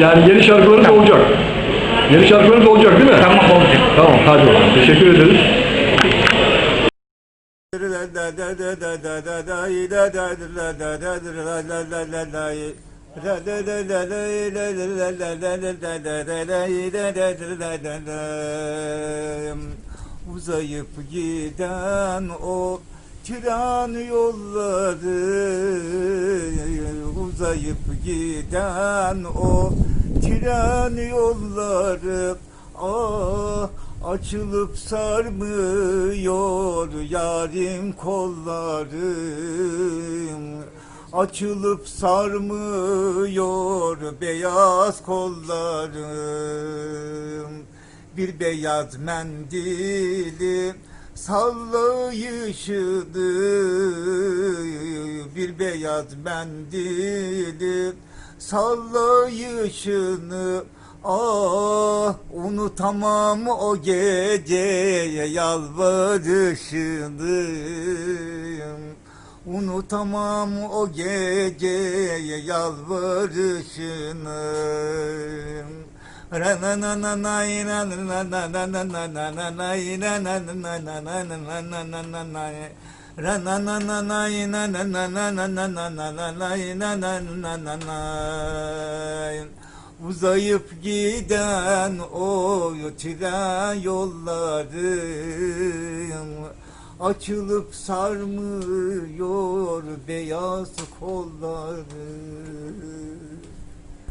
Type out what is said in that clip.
yani yeni şarkılarınız tamam. olacak. Yeni şarkılarınız olacak değil mi? Tamam olacak. Tamam hadi bakalım. Teşekkür ederiz. Uzayıp giden o tren yolları Uzayıp giden o tren yolları Ah açılıp sarmıyor yarim kollarım Açılıp sarmıyor beyaz kollarım Bir beyaz mendili sallayışını Bir beyaz mendili sallayışını Ah unutamam o geceye yalvarışını Unutamam o geceye yalvarışını Ra-na-na-na-nay, ra-na-na-na-na-na-na-nay, ra-na-na-na-na-na-na-na-na-nay. Ra-na-na-na-nay, na-na-na-na-na-na-na-nay, na-na-na-na-nay. Uzayıp giden o tren yollarım Açılıp sarmıyor beyaz kollarım